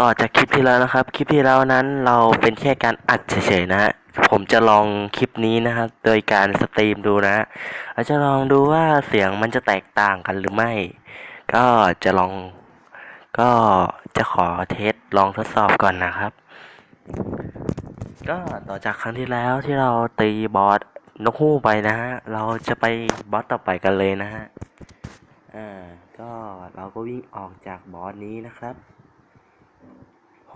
ต่อจากคลิปที่แล้วนะครับ คลิปที่แล้วนั้นเราเป็นแค่การอัดเฉยๆนะฮะผมจะลองคลิปนี้นะครับ โดยการสตรีมดูนะฮะเราจะลองดูว่าเสียงมันจะแตกต่างกันหรือไม่ ก็จะลอง ก็จะขอเทสลองทดสอบก่อนนะครับ ก็ต่อจากครั้งที่แล้วที่เราตีบอสนกฮูกไปนะฮะ เราจะไปบอสต่อไปกันเลยนะฮะ อ่า ก็เราก็วิ่งออกจากบอสนี้นะครับ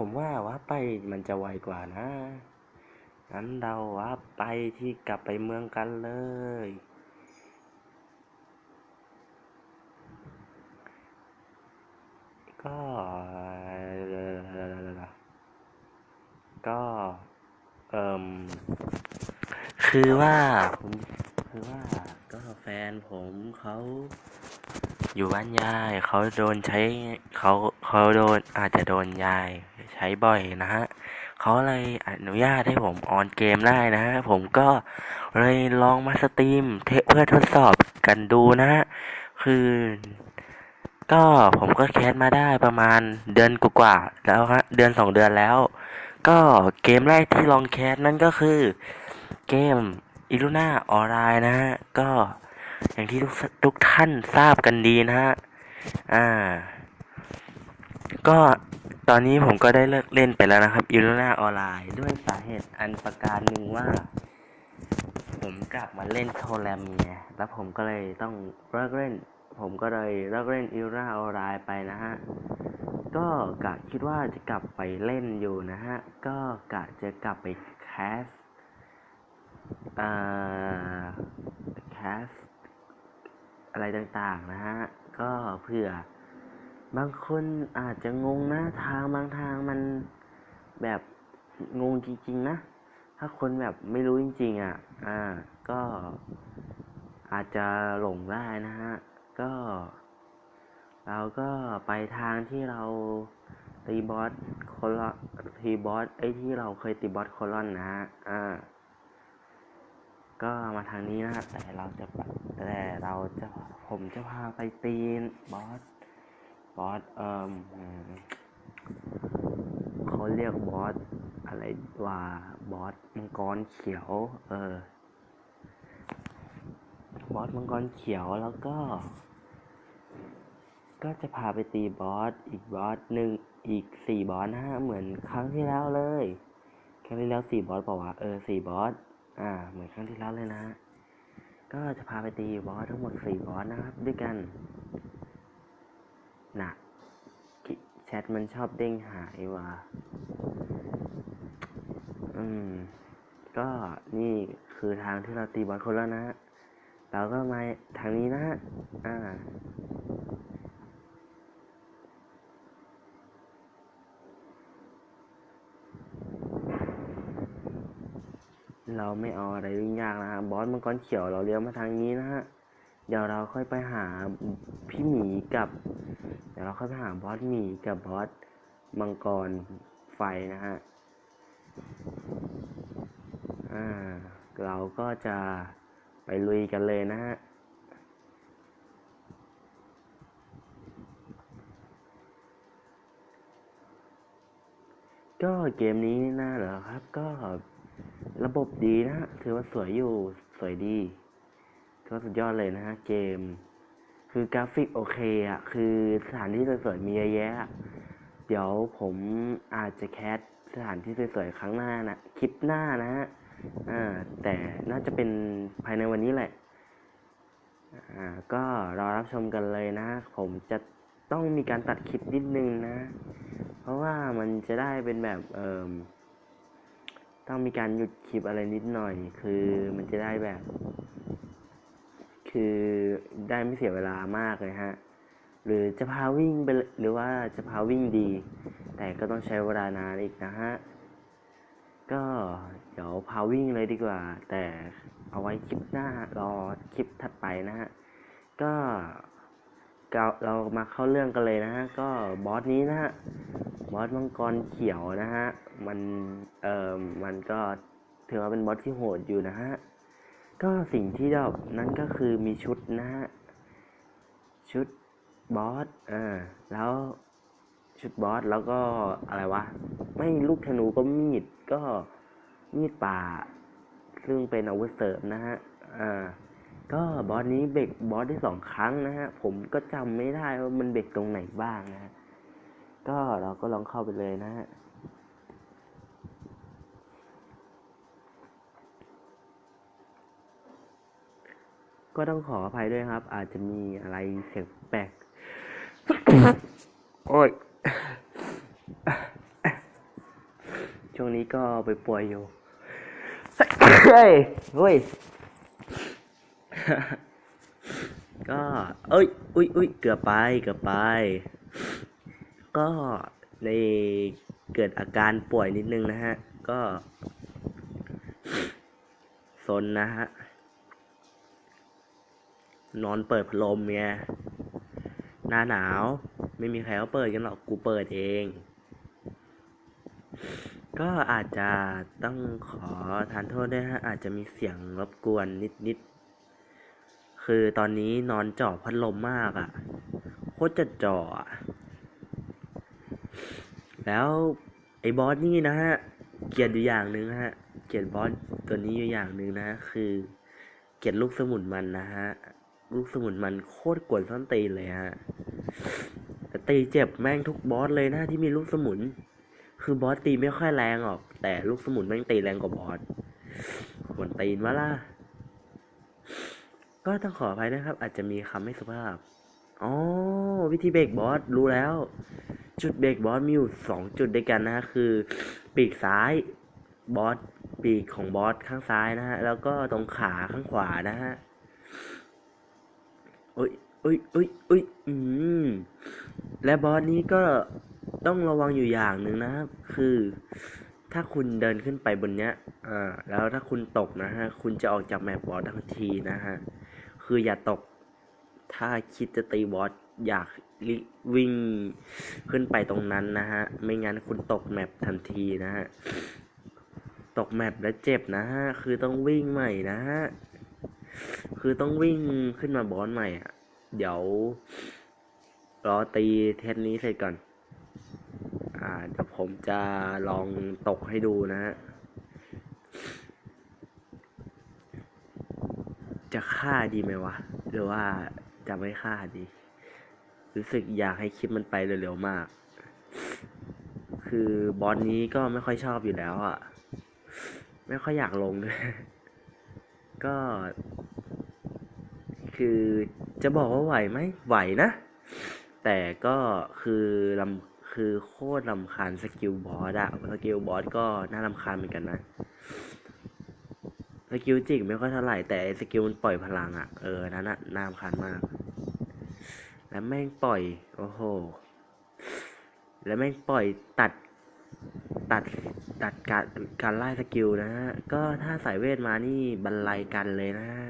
ผมว่าว่าไปมันจะไวกว่านะงั้นเราว่าไปที่กลับไปเมืองกันเลย ก็ก็เอ่มคือว่าผมคือว่าก็แฟนผมเขา อยู่บ้านยายเขาโดนใช้เขาเขาโดนอาจจะโดนยายใช้บ่อยนะฮะเขาเลยอนุญาตให้ผมออนเกมได้นะฮะผมก็เลยลองมาสตรีมเทเพื่อทดสอบกันดูนะฮะคือ ก็ผมก็แคสมาได้ประมาณเดือนกว่าๆแล้วฮะเดือนสองเดือนแล้ว ก็เกมแรกที่ลองแคสนั่นก็คือ เกมอิลูน่าออนไลน์นะฮะก็ อย่างที่ทุกทุกท่านทราบกันดีนะฮะ อ่า ก็ตอนนี้ผมก็ได้เลิกเล่นไปแล้วนะครับอิลูน่าออนไลน์ด้วยสาเหตุอันประการหนึ่งว่า ผมกลับมาเล่นโทแรมเมียแล้วผมก็เลยต้องเลิกเล่น ผมก็เลยเลิกเล่นอิลูน่าออนไลน์ไปนะฮะก็กะคิดว่าจะกลับไปเล่นอยู่นะฮะ ก็กะจะกลับไปแคสอ่าแคส อะไรต่างๆนะฮะ ก็เผื่อบางคนอาจจะงงนะทางบางทางมันแบบงงจริง ๆ นะ ถ้าคนแบบไม่รู้จริง ๆ อะ อ่า ก็อาจจะหลงได้นะฮะ ก็ เราก็ไปทางที่เราตีบอสโคลอนตีบอสไอ้ที่เราเคยตีบอสโคลอนนะฮะ อ่า ก็มาทางนี้นะฮะแต่เราจะแต่เราจะผมจะพาไปตีบอสบอสเอ่มเขาเรียกบอสอะไรว่าบอสมังกรเขียว เออบอสมังกรเขียวแล้วก็ ก็จะพาไปตีบอสอีกบอสหนึ่งอีกสี่บอสนะฮะเหมือนครั้งที่แล้วเลย ครั้งที่แล้วสี่บอสป่าวะเออสี่บอส อ่า เหมือนครั้งที่แล้วเลยนะฮะ ก็จะพาไปตีบอสทั้งหมดสี่บอสนะครับ ด้วยกันนะกิแชทมันชอบเด้งหายว่ะ อืม ก็นี่คือทางที่เราตีบอสคนแล้วนะฮะเราก็มาทางนี้นะฮะ อ่า เราไม่เอาอะไรยุ่งยากนะฮะบอสมังกรเขียวเราเลี้ยวมาทางนี้นะฮะเดี๋ยวเราค่อยไปหาพี่หมีกับ เดี๋ยวเราค่อยไปหาบอสหมีกับบอสมังกรไฟนะฮะอ่าเราก็จะไปลุยกันเลยนะฮะก็เกมนี้น่าเหรอครับก็ ระบบดีนะฮะถือว่าสวยอยู่สวยดีถือว่าสุดยอดเลยนะฮะเกม คือกราฟิกโอเคอะคือสถานที่สวยๆมีเยอะแยะ เดี๋ยวผมอาจจะแคสสถานที่สวยๆครั้งหน้านะคลิปหน้านะฮะอ่าแต่น่าจะเป็นภายในวันนี้แหละอ่าก็รอรับชมกันเลยนะ ผมจะต้องมีการตัดคลิปนิดนึงนะ เพราะว่ามันจะได้เป็นแบบเอ่ม ต้องมีการหยุดคลิปอะไรนิดหน่อย คือมันจะได้แบบ คือได้ไม่เสียเวลามากเลยฮะ หรือจะพาวิ่งไปเลยหรือว่าจะพาวิ่งดี แต่ก็ต้องใช้เวลานานอีกนะฮะ ก็เดี๋ยวพาวิ่งเลยดีกว่า แต่เอาไว้คลิปหน้ารอคลิปถัดไปนะฮะ ก็ เราเรามาเข้าเรื่องกันเลยนะฮะ ก็บอสนี้นะฮะ บอสมังกรเขียวนะฮะ มัน เอ่อ มันก็ถือว่าเป็นบอสที่โหดอยู่นะฮะ ก็สิ่งที่เรานั่นก็คือมีชุดนะฮะ ชุดบอส อ่า แล้วชุดบอส แล้วก็อะไรวะ ไม่ลูกธนูก็มีด ก็มีดป่า ซึ่งเป็นอาวุธเสริมนะฮะ อ่า ก็บอสนี้เบรกบอสได้สองครั้งนะฮะ ผมก็จำไม่ได้ว่ามันเบรกตรงไหนบ้างนะฮะ ก็เราก็ลองเข้าไปเลยนะฮะก็ต้องขออภัยด้วยครับ อาจจะมีอะไรเสียงแปลก โอ้ย ช่วงนี้ก็ไปป่วยอยู่ เฮ้ยเฮ้ย ก็เอ้ยอุ้ยอุ้ยเกือบไปเกือบไป ก็ในเกิดอาการป่วยนิดนึงนะฮะ ก็ซนนะฮะ นอนเปิดพัดลมไงหน้าหนาว ไม่มีใครเขาเปิดกันหรอกกูเปิดเอง ก็อาจจะต้องขอทานโทษด้วยฮะ อาจจะมีเสียงรบกวนนิดๆ คือตอนนี้นอนจ่อพัดลมมากอะ่ะโคตรจะจ่ออะแล้วไอ้บอสนี่นะฮะเกลียดอยู่อย่างหนึ่งฮะเกลียดบอสตัวนี้อยู่อย่างหนึ่งนะฮะคือเกลียดลูกสมุนมันนะฮะลูกสมุนมันโคตรกวนส้นตีนเลยฮะแต่ตีเจ็บแม่งทุกบอสเลยนะที่มีลูกสมุน คือบอสตีไม่ค่อยแรงหรอก แต่ลูกสมุนแม่งตีแรงกว่าบอสกวนตีนวะล่ะ ก็ต้องขออภัยนะครับ อาจจะมีคำไม่สุภาพ อ๋อ วิธีเบรกบอสรู้แล้ว จุดเบรกบอสมีอยู่สองจุดด้วยกันนะฮะคือ ปีกซ้ายบอสปีกของบอสข้างซ้ายนะฮะ แล้วก็ตรงขาข้างขวานะฮะอุ้ยอุ้ยอุ้ยอุ้ยอืม และบอสนี้ก็ต้องระวังอยู่อย่างหนึ่งนะครับ คือถ้าคุณเดินขึ้นไปบนเนี้ย อ่า แล้วถ้าคุณตกนะฮะ คุณจะออกจากแมปบอสทันทีนะฮะ คืออย่าตก ถ้าคิดจะตีบอสอยากวิ่งขึ้นไปตรงนั้นนะฮะ ไม่งั้นคุณตกแมปทันทีนะฮะ ตกแมปแล้วเจ็บนะฮะ คือต้องวิ่งใหม่นะฮะ คือต้องวิ่งขึ้นมาบอสใหม่อะ เดี๋ยวรอตีเทสนี้เสร็จก่อน อ่าเดี๋ยวผมจะลองตกให้ดูนะฮะ จะฆ่าดีไหมวะ หรือว่าจะไม่ฆ่าดี รู้สึกอยากให้คลิปมันไปเร็วๆมาก คือบอสนี้ก็ไม่ค่อยชอบอยู่แล้วอะ ไม่ค่อยอยากลงด้วยก็ คือจะบอกว่าไหวไหมไหวนะ แต่ก็คือลำคือโคตรลำคาญสกิลบอสอะสกิลบอสก็น่าลำคาญเหมือนกันนะ สกิลจิกไม่ค่อยเท่าไหร่แต่สกิลมันปล่อยพลังอะ่ะ เออ นั่นน่ะน่ารำคาญมาก แล้วแม่งปล่อย โอ้โห แล้วแม่งปล่อยตัด ตัด ตัดการการไล่สกิลนะฮะ ก็ถ้าสายเวทมานี่บรรลัยกันเลยนะฮะ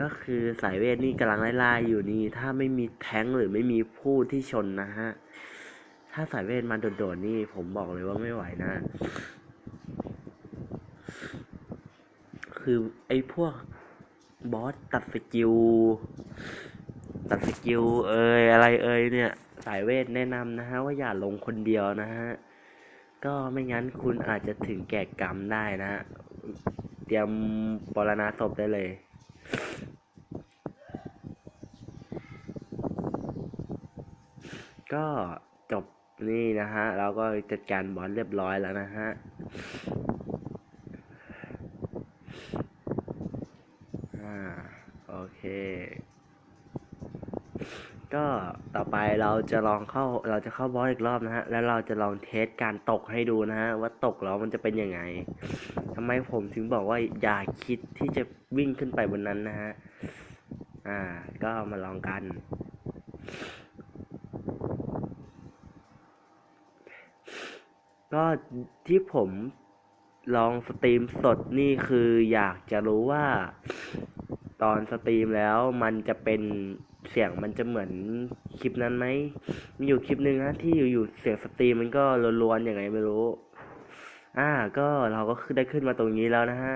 ก็คือสายเวทนี่กำลังไล่ล่าอยู่นี่ ถ้าไม่มีแท้งหรือไม่มีผู้ที่ชนนะฮะ ถ้าสายเวทมาโดดๆนี่ผมบอกเลยว่าไม่ไหวนะ คือไอ้พวกบอสตัดสกิลตัดสกิลเอ่ยอะไรเอ่ยเนี่ย สายเวทแนะนำนะฮะว่าอย่าลงคนเดียวนะฮะก็ไม่งั้นคุณอาจจะถึงแก่กรรมได้นะฮะเตรียมปรณาศพได้เลยก็จบนี่นะฮะ เราก็จัดการบอสเรียบร้อยแล้วนะฮะ อ่า โอเค ก็ต่อไปเราจะลองเข้าเราจะเข้าบอสอีกรอบนะฮะ แล้วเราจะลองเทสการตกให้ดูนะฮะ ว่าตกแล้วมันจะเป็นยังไงทำไมผมถึงบอกว่าอย่าคิดที่จะวิ่งขึ้นไปบนนั้นนะฮะ อ่า ก็มาลองกันก็ที่ผมลองสตรีมสดนี่คืออยากจะรู้ว่า ตอนสตรีมแล้วมันจะเป็นเสียงมันจะเหมือนคลิปนั้นไหมมีอยู่คลิปหนึ่งนะที่อยู่ๆเสียงสตรีมมันก็ล้วนๆอย่างไงไม่รู้ อ่าก็เราก็ขึ้นได้ขึ้นมาตรงนี้แล้วนะฮะ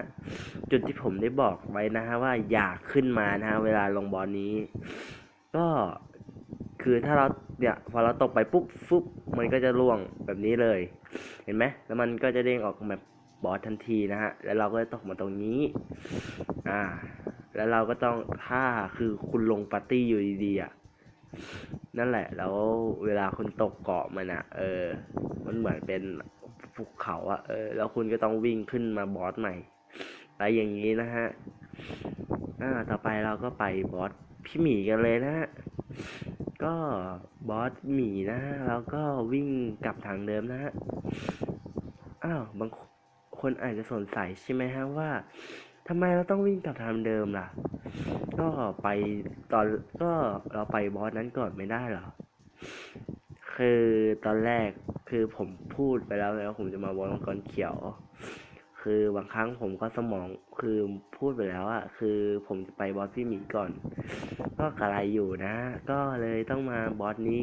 จุดที่ผมได้บอกไว้นะฮะว่าอยากขึ้นมานะฮะเวลาลงบอลนี้ ก็คือถ้าเราเนี่ยพอเราตกไปปุ๊บฟุบมันก็จะล่วงแบบนี้เลย เห็นไหมแล้วมันก็จะเด้งออกแบบบอสทันทีนะฮะ แล้วเราก็จะตกมาตรงนี้ อ่า แล้วเราก็ต้องถ้าคือคุณลงปาร์ตี้อยู่ดีๆอะนั่นแหละ แล้วเวลาคุณตกเกาะมันอะ เออ มันเหมือนเป็นภูเขาอะเออ แล้วคุณก็ต้องวิ่งขึ้นมาบอสใหม่ไปอย่างนี้นะฮะอ่าต่อไปเราก็ไปบอสพี่หมีกันเลยนะฮะก็บอสหมีนะฮะแล้วก็วิ่งกลับทางเดิมนะฮะอ้าวบางคนอาจจะสงสัยใช่ไหมฮะว่า ทำไมเราต้องวิ่งกลับทางเดิมล่ะ ก็ไปตอนก็เราไปบอสนั้นก่อนไม่ได้เหรอ คือตอนแรกคือผมพูดไปแล้วแล้วผมจะมาบอสมังกรเขียว คือบางครั้งผมก็สมองคือพูดไปแล้วอะคือผมจะไปบอสพี่หมีก่อน ก็กระไรอยู่นะ ก็เลยต้องมาบอสนี้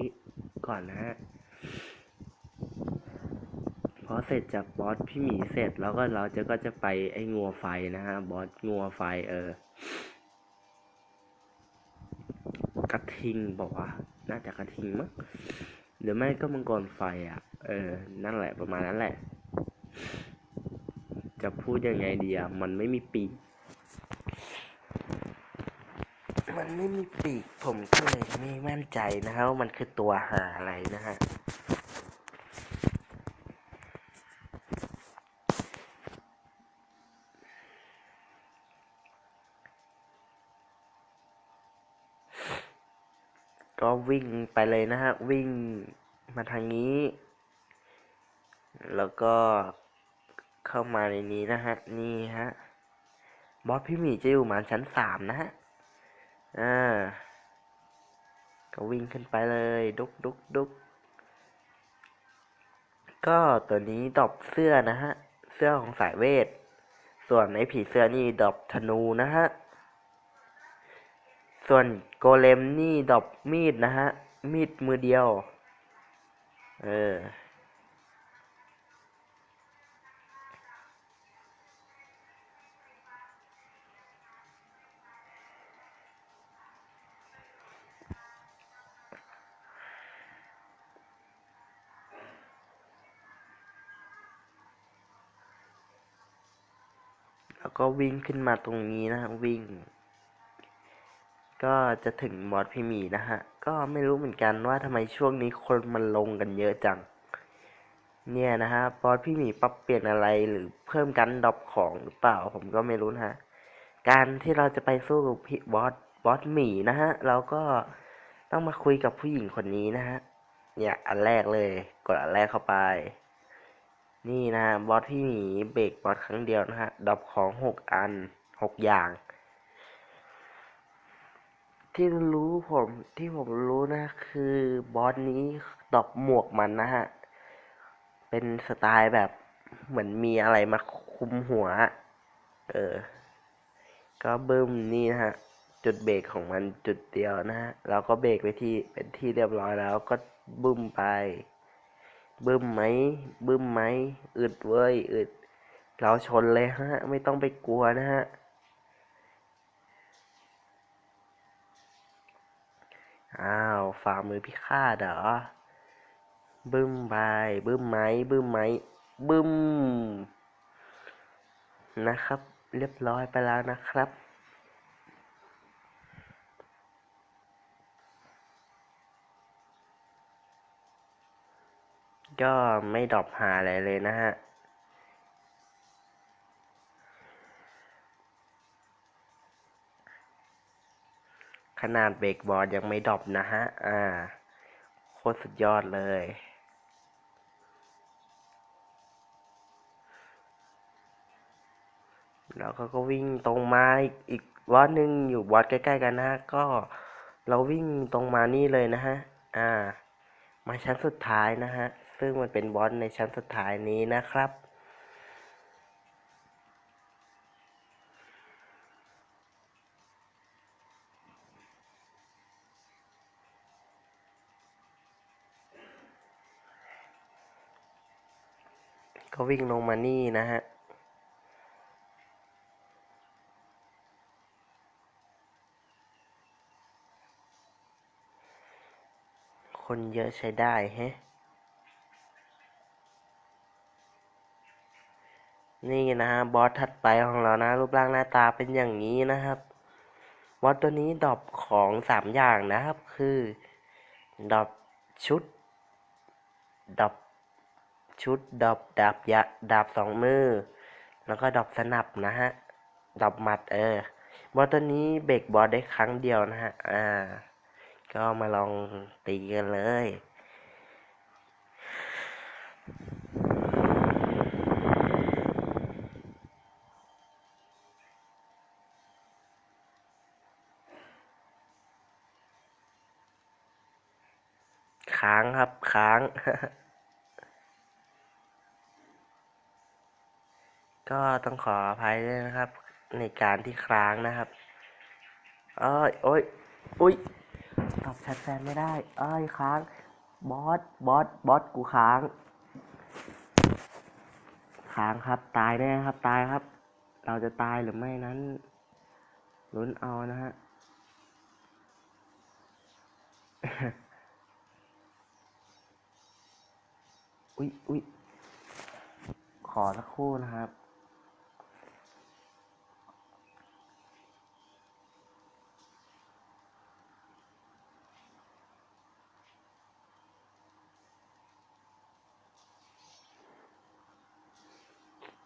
ก่อนนะฮะ อเสร็จจากบอสพี่หมีเสร็จแล้วก็เราจะก็จะไปไอ้งัวไฟนะฮะบอสงัวไฟเออกระทิงบอกว่า น่าจะกระทิงมั้งหรือไม่ก็มังกรไฟอะ เออ นั่นแหละประมาณนั้นแหละ จะพูดยังไงดีอะมันไม่มีปีก มันไม่มีปีกผมก็เลยไม่มั่นใจนะครับว่ามันคือตัวหาอะไรนะฮะ ก็ วิ่งไปเลยนะฮะ วิ่งมาทางนี้ แล้วก็เข้ามาในนี้นะฮะ นี่ฮะ บอสพี่หมีจะอยู่ประมาชั้นสามนะฮะ อ่า ก็วิ่งขึ้นไปเลย ดุกดุกดุกก็ตัวนี้ดอปเสื้อนะฮะ เสื้อของสายเวท ส่วนไอ้ผีเสื้อนี่ดอปธนูนะฮะ ส่วนโกเลมนี่ดอปมีดนะฮะ มีดมือเดียว เออ แล้วก็วิ่งขึ้นมาตรงนี้นะฮะ วิ่ง ก็จะถึงบอสพี่หมีนะฮะ ก็ไม่รู้เหมือนกันว่าทำไมช่วงนี้คนมันลงกันเยอะจัง เนี่ยนะฮะบอสพี่หมีปรับเปลี่ยนอะไรหรือเพิ่มการดรอปของหรือเปล่าผมก็ไม่รู้นะฮะ การที่เราจะไปสู้กับพี่บอสบอสหมีนะฮะ เราก็ต้องมาคุยกับผู้หญิงคนนี้นะฮะ เนี่ยอันแรกเลย กดอันแรกเข้าไป นี่นะฮะบอสพี่หมีเบรกบอสครั้งเดียวนะฮะดรอปของหกอันหกอย่าง ที่รู้ผมที่ผมรู้นะ คือบอสนี้ดอปหมวกมันนะฮะ เป็นสไตล์แบบเหมือนมีอะไรมาคุมหัว เออ ก็เบึ้มนี่นะฮะ จุดเบรกของมันจุดเดียวนะฮะเราก็เบรกไปที่เป็นที่เรียบร้อยแล้วก็บึ้มไป บึ้มไหมบึ้มไหมอึดเว้ยอึด เราชนเลยฮะ ไม่ต้องไปกลัวนะฮะ อ้าวฝ่ามือพิฆาตเหรอ บึ้มไปบึ้มไหมบึ้มไหมบึ้ม นะครับ เรียบร้อยไปแล้วนะครับก็ไม่ดรอปหาอะไรเลยนะฮะ ขนาดเบรกบอร์ดยังไม่ดรอปนะฮะ อ่า โคตรสุดยอดเลย แล้วก็ก็วิ่งตรงมาอีกอีกวัดหนึ่งอยู่วัดใกล้ ๆ กันนะฮะ ก็เราวิ่งตรงมานี่เลยนะฮะ อ่า มาชั้นสุดท้ายนะฮะ ซึ่งมันเป็นบอสในชั้นสุดท้ายนี้นะครับ ก็วิ่งลงมานี่นะฮะ คนเยอะใช้ได้ฮะ นี่นะฮะ บอสถัดไปของเรานะ รูปร่างหน้าตาเป็นอย่างนี้นะครับ บอสตัวนี้ดรอปของสามอย่างนะครับ คือดรอปชุดดรอป ชุดดอปดาบยะดาบสองมือ แล้วก็ดอปสนับนะฮะ ดอปหมัดเออบอสตัวนี้เบรกบอสได้ครั้งเดียวนะฮะ อ่า ก็มาลองตีกันเลยค้างครับค้าง ก็ต้องขออภัยด้วยนะครับ ในการที่ค้างนะครับเอ้ยโอ้ยอุ้ยตอบแชทแฟนไม่ได้ เอ้ยค้าง บอส บอส บอส กูค้าง ค้างครับ ตายแน่ครับ ตายครับ เราจะตายหรือไม่นั้น ลุ้นเอานะฮะอุ๊ยอุ๊ยขอสักครู่นะครับ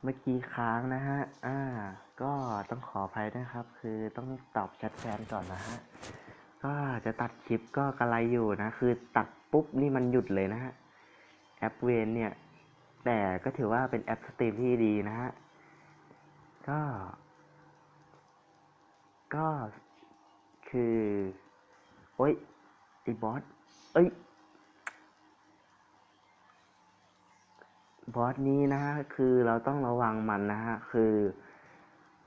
เมื่อกี้ค้างนะฮะ อ่า ก็ต้องขออภัยนะครับ คือต้องตอบแชทแฟนก่อนนะฮะ ก็จะตัดคลิปก็กระไรอยู่นะ คือตัดปุ๊บนี่มันหยุดเลยนะฮะ แอปเวนเนี่ย แต่ก็ถือว่าเป็นแอปสตรีมที่ดีนะฮะ ก็ ก็คือ โอ้ยไอ้บอส เอ้ย บอสนี้นะฮะคือเราต้องระวังมันนะฮะคือ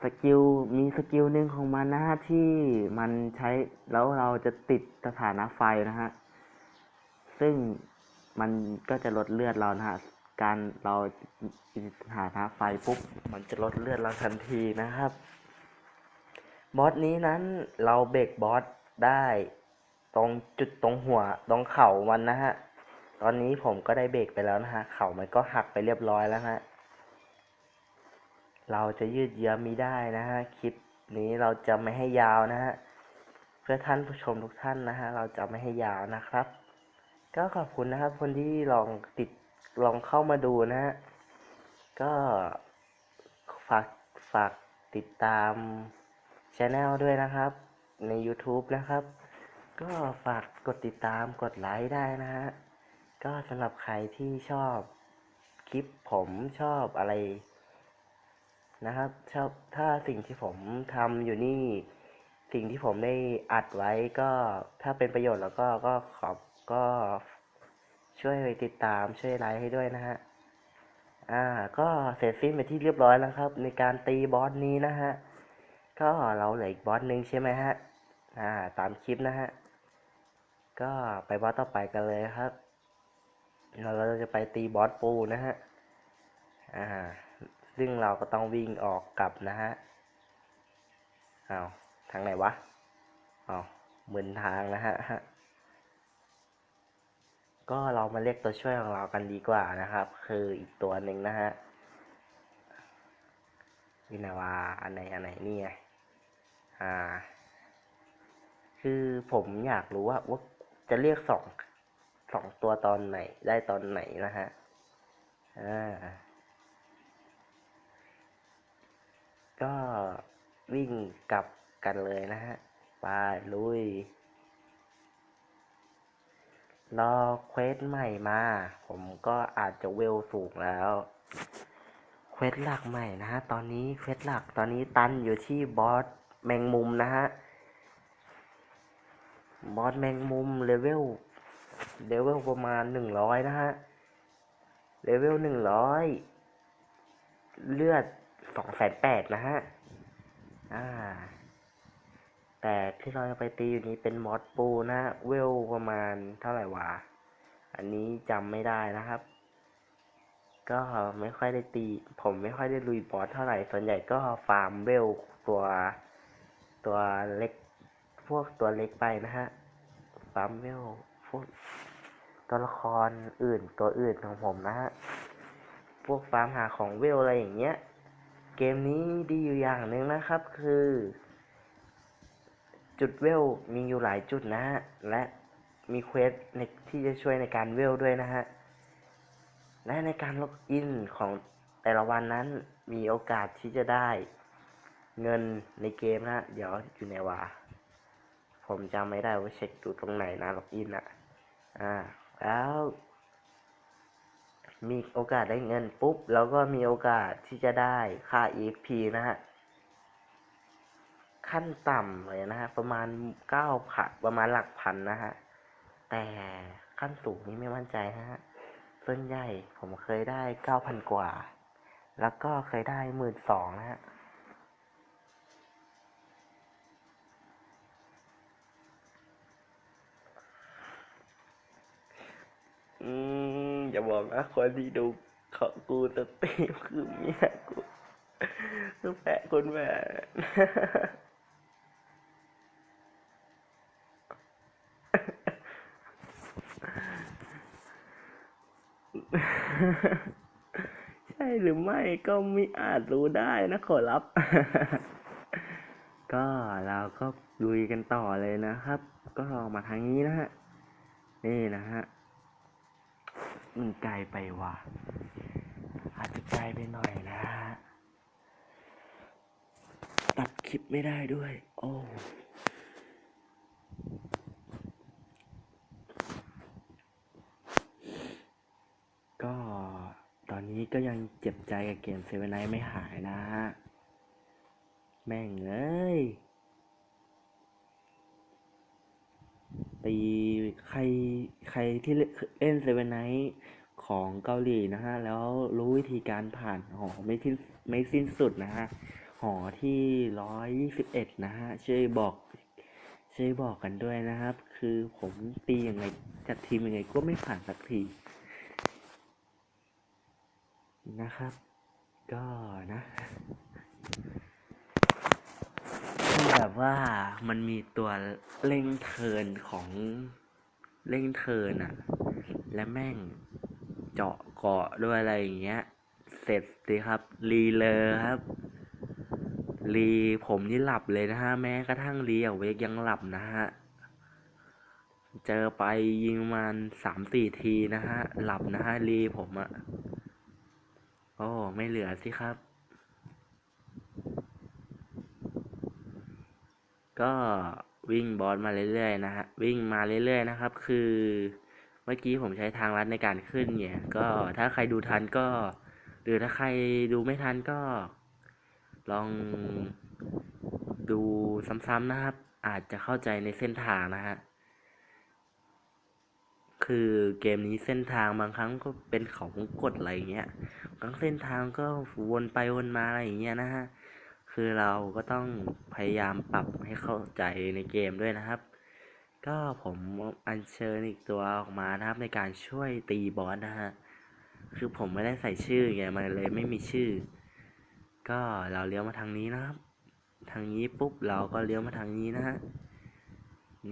สกิลมีสกิลหนึ่งของมันนะฮะที่มันใช้แล้วเราจะติดสถานะไฟนะฮะซึ่งมันก็จะลดเลือดเรานะฮะการเราติดสถานะไฟปุ๊บมันจะลดเลือดเราทันทีนะครับ บอสนี้นั้นเราเบรกบอสได้ตรงจุดตรงหัวตรงเข่ามันนะฮะ ตอนนี้ผมก็ได้เบรกไปแล้วนะฮะ เข่ามันก็หักไปเรียบร้อยแล้วฮะ เราจะยืดเยื้อมีได้นะฮะ คลิปนี้เราจะไม่ให้ยาวนะฮะ เพื่อท่านผู้ชมทุกท่านนะฮะ เราจะไม่ให้ยาวนะครับ ก็ขอบคุณนะครับ คนที่ลองติดลองเข้ามาดูนะฮะ ก็ฝากฝากติดตามช anel ด้วยนะครับ ใน YouTube นะครับ ก็ฝากกดติดตามกดไลค์ได้นะฮะ ก็สำหรับใครที่ชอบคลิปผมชอบอะไรนะครับ ชอบถ้าสิ่งที่ผมทำอยู่นี่ สิ่งที่ผมได้อัดไว้ก็ถ้าเป็นประโยชน์แล้วก็ก็ขอบก็ช่วยติดตามช่วยไลค์ให้ด้วยนะฮะอ่า ก็เสร็จสิ้นไปที่เรียบร้อยแล้วครับ ในการตีบอสนี้นะฮะก็เราเหลืออีกบอสหนึ่งใช่ไหมฮะอ่า ตามคลิปนะฮะก็ไปบอสต่อไปกันเลยครับ เราเราจะไปตีบอสปูนะฮะ อ่า ซึ่งเราก็ต้องวิ่งออกกลับนะฮะอ้าวทางไหนวะอ้าวมึนทางนะฮะ ก็เรามาเรียกตัวช่วยของเรากันดีกว่านะครับ คืออีกตัวหนึ่งนะฮะวินาวาอันไหนอันไหนนี่ไง อ่า คือผมอยากรู้ว่าว่าจะเรียกสอง สองตัวตอนไหน ได้ตอนไหนนะฮะ อ่า ก็วิ่งกลับกันเลยนะฮะไปลุย รอเควสใหม่มา ผมก็อาจจะเวลสูงแล้ว เควสหลักใหม่นะฮะ ตอนนี้เควสหลักตอนนี้ตันอยู่ที่บอสแมงมุมนะฮะ บอสแมงมุมเลเวล เลเวลประมาณหนึ่งร้อยนะฮะ เลเวลหนึ่งร้อยเลือดสองแสนแปดนะฮะ อ่า แต่ที่เราจะไปตีอยู่นี้เป็นมอสปูนะเวลประมาณเท่าไหร่วะ อันนี้จำไม่ได้นะครับ ก็ไม่ค่อยได้ตี ผมไม่ค่อยได้ลุยบอสเท่าไหร่ ส่วนใหญ่ก็ฟาร์มเวลตัวตัวเล็ก พวกตัวเล็กไปนะฮะฟาร์มเวลพวก ตัวละครอื่นตัวอื่นของผมนะฮะ พวกฟาร์มหาของเวลอะไรอย่างเงี้ย เกมนี้ดีอยู่อย่างหนึ่งนะครับคือ จุดเวลมีอยู่หลายจุดนะฮะ และมีเควสในที่จะช่วยในการเวลด้วยนะฮะ และในการล็อกอินของแต่ละวันนั้นมีโอกาสที่จะได้เงินในเกมนะ เดี๋ยวอยู่ไหนวะผมจำไม่ได้ว่าเช็คดูตรงไหนนะล็อกอินอะอ่า แล้วมีโอกาสได้เงินปุ๊บแล้วก็มีโอกาสที่จะได้ค่า EXP นะฮะ ขั้นต่ำเลยนะฮะ ประมาณเก้าพันประมาณหลักพันนะฮะ แต่ขั้นสูงนี้ไม่มั่นใจนะฮะ ส่วนใหญ่ผมเคยได้เก้าพันกว่า แล้วก็เคยได้หมื่นสองนะฮะ อืมอย่าบอกนะคนที่ดูเขากูสตรีมคือเมียกูคือแปะคนแหวนใช่หรือไม่ก็ไม่อาจรู้ได้นะขอรับ ก็เราก็ลุยกันต่อเลยนะครับ ก็มาทางนี้นะฮะ นี่นะฮะ มันไกลไปว่ะ อาจจะไกลไปหน่อยนะฮะตัดคลิปไม่ได้ด้วย โอ้ก็ตอนนี้ก็ยังเจ็บใจกับเกมเซเว่นไนไม่หายนะฮะ แม่งเอ้ย ตีใครใครที่เล่นเซเว่นไนท์ของเกาหลีนะฮะ แล้วรู้วิธีการผ่านหอไม่ทิ้นไม่สิ้นสุดนะฮะ หอที่ร้อยยี่สิบเอ็ดนะฮะ ช่วยบอก ช่วยบอกกันด้วยนะครับ คือผมตียังไงจัดทีมยังไงก็ไม่ผ่านสักที นะครับ ก็นะ คือแบบว่ามันมีตัวเร่งเทินของเร่งเทินอะและแม่งเจาะเกาะด้วยอะไรอย่างเงี้ย เสร็จสิครับ รีเลอร์ครับ รีผมนี่หลับเลยนะฮะ แม้กระทั่งรีเอาเวกยังหลับนะฮะ เจอไปยิงมันสามสี่ทีนะฮะ หลับนะฮะ รีผมอะโอ้ ไม่เหลือสิครับ ก็วิ่งบอสมาเรื่อยๆนะฮะวิ่งมาเรื่อยๆนะครับ คือเมื่อกี้ผมใช้ทางลัดในการขึ้นเนี่ย ก็ถ้าใครดูทันก็ หรือถ้าใครดูไม่ทันก็ ลองดูซ้ำๆนะครับ อาจจะเข้าใจในเส้นทางนะฮะคือเกมนี้เส้นทางบางครั้งก็เป็นเขาวงกดอะไรเงี้ยบางเส้นทางก็วนไปวนมาอะไรอย่างเงี้ยนะฮะ คือเราก็ต้องพยายามปรับให้เข้าใจในเกมด้วยนะครับ ก็ผมอัญเชิญอีกตัวออกมานะครับในการช่วยตีบอสนะฮะ คือผมไม่ได้ใส่ชื่อไงมันเลยไม่มีชื่อ ก็เราเลี้ยวมาทางนี้นะครับ ทางนี้ปุ๊บเราก็เลี้ยวมาทางนี้นะฮะ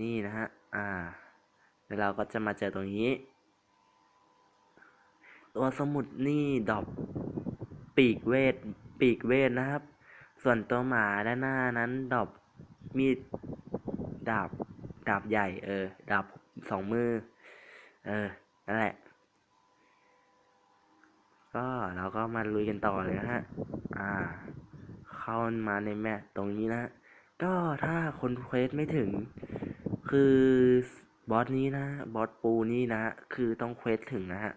นี่นะฮะ อ่า แล้วเราก็จะมาเจอตรงนี้ ตัวสมุดนี่ดอกปีกเวทปีกเวทนะครับ ส่วนตัวหมาด้านหน้านั้นดอกมีดดาบดาบใหญ่ เออดาบสองมือ เออนั่นแหละ ก็เราก็มาลุยกันต่อเลยนะฮะ อ่า เข้ามาในแมปตรงนี้นะก็ถ้าคนเควสไม่ถึง คือบอสนี้นะบอสปูนี่นะ คือต้องเควสถึงนะฮะ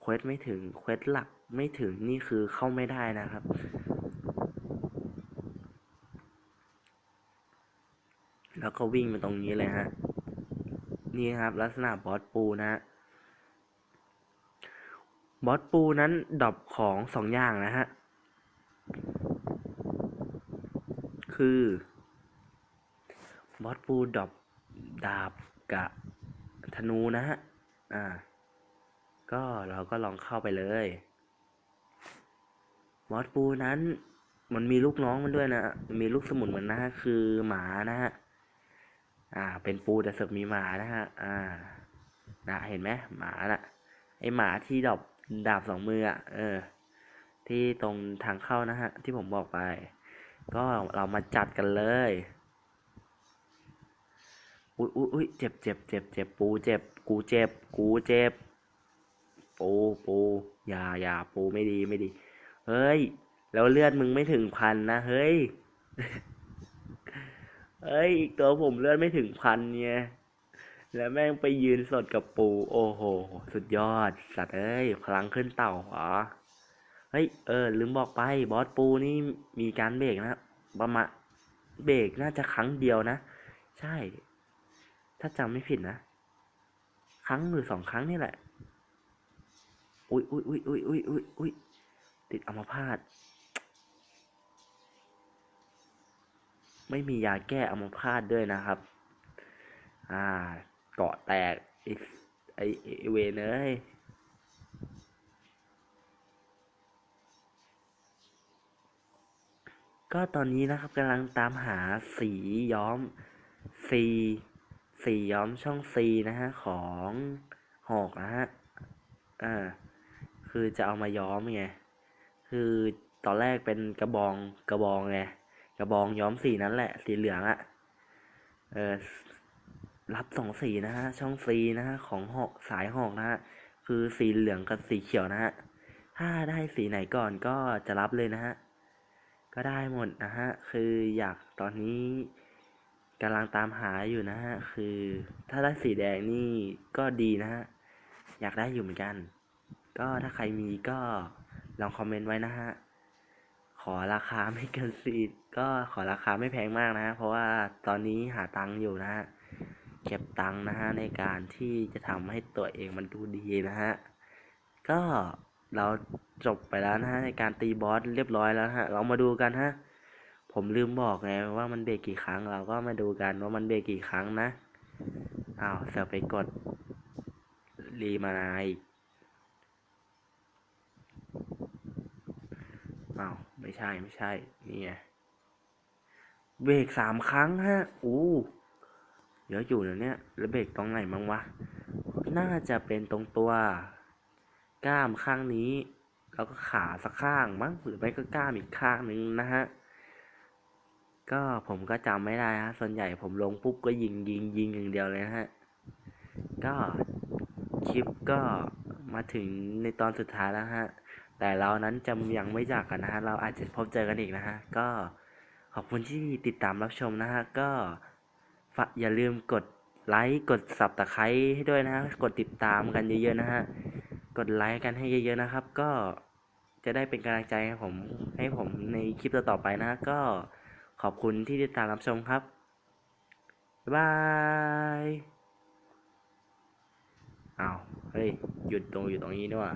เควสไม่ถึงเควสหลักไม่ถึงนี่คือเข้าไม่ได้นะครับ แล้วก็วิ่งมาตรงนี้เลยฮะ นี่ครับ ลักษณะบอสปูนะฮะ บอสปูนั้นดรอปของสองอย่างนะฮะ คือบอสปูดรอปดาบกับธนูนะฮะ อ่า ก็เราก็ลองเข้าไปเลยบอสปูนั้นมันมีลูกน้องมันด้วยนะ มีลูกสมุนเหมือนนะฮะ คือหมานะฮะ อ่า เป็นปูแต่เสือกมีหมานะฮะ อ่า นะเห็นไหมหมาน่ะ ไอหมาที่ดอบดาบสองมืออะ เออ ที่ตรงทางเข้านะฮะ ที่ผมบอกไป ก็เรามาจัดกันเลย อุ้ยอุ้ยอุ้ยเจ็บเจ็บเจ็บเจ็บปูเจ็บ กูเจ็บ กูเจ็บ ปูปูอย่าอย่าปูไม่ดีไม่ดี เฮ้ย แล้วเลือดมึงไม่ถึงพันนะ เฮ้ย เฮ้ยอีกตัวผมเลือดไม่ถึงพันเนี่ยแล้วแม่งไปยืนสดกับปู โอ้โห สุดยอด สัตว์เอ้ย พลังขึ้นเต่าหรอเฮ้ย เออ ลืมบอกไป บอสปูนี่มีการเบรกนะ ประมาณเบรกน่าจะครั้งเดียวนะ ใช่ ถ้าจำไม่ผิดนะ ครั้งหรือสองครั้งนี่แหละ อุ้ยอุ้ยอุ้ยอุ้ยอุ้ยอุ้ยอุ้ยติดอัมพาต ไม่มียาแก้อัมพาตด้วยนะครับ อ่า เกาะแตกไอไอเวเอ้ยก็ตอนนี้นะครับกำลังตามหาสีย้อมสีสีย้อมช่องซีนะฮะ ของหอกนะฮะ อ่า คือจะเอามาย้อมไง คือตอนแรกเป็นกระบองกระบองไง กระบองย้อมสีนั้นแหละ สีเหลืองอะเออรับสองสีนะฮะ ช่องซีนะฮะ ของหอกสายหอกนะฮะ คือสีเหลืองกับสีเขียวนะฮะ ถ้าได้สีไหนก่อนก็จะรับเลยนะฮะ ก็ได้หมดนะฮะ คืออยากตอนนี้กำลังตามหาอยู่นะฮะ คือถ้าได้สีแดงนี่ก็ดีนะฮะ อยากได้อยู่เหมือนกัน ก็ถ้าใครมีก็ลองคอมเมนต์ไว้นะฮะ ขอราคาไม่เกินสี ก็ขอราคาไม่แพงมากนะฮะเพราะว่าตอนนี้หาตังค์อยู่นะฮะเก็บตังค์นะฮะในการที่จะทำให้ตัวเองมันดูดีนะฮะก็เราจบไปแล้วนะฮะในการตีบอสเรียบร้อยแล้วฮะ เรามาดูกันฮะผมลืมบอกไงว่ามันเบรกกี่ครั้งเราก็มาดูกันว่ามันเบรกกี่ครั้งนะอ้าวเสือไปกดรีมานายอ้าวไม่ใช่ไม่ใช่นี่ไง เบรกสามครั้งฮะอู้เยอะอยู่นะเนี่ยแล้วเบรกตรงไหนมั้งวะ น่าจะเป็นตรงตัวกล้ามข้างนี้ แล้วก็ขาสักข้างมั้งหรือไม่ก็กล้ามอีกข้างหนึ่งนะฮะก็ผมก็จำไม่ได้ฮะ ส่วนใหญ่ผมลงปุ๊บก็ยิงยิงยิงอย่างเดียวเลยนะฮะ ก็คลิปก็มาถึงในตอนสุดท้ายแล้วฮะ แต่เรานั้นจะยังไม่จากกันนะฮะ เราอาจจะพบเจอกันอีกนะฮะ ก็ ขอบคุณที่ติดตามรับชมนะฮะ ก็ฝากอย่าลืมกดไลค์กดสับตะไคร้ให้ด้วยนะฮะ กดติดตามกันเยอะๆนะฮะ กดไลค์กันให้เยอะๆนะครับ ก็จะได้เป็นกำลังใจให้ผมให้ผมในคลิปต่อๆไปนะก็ขอบคุณที่ติดตามรับชมครับ บ๊ายบายอ้าว เฮ้ย หยุดตรงอยู่ตรงนี้ด้วยว่ะ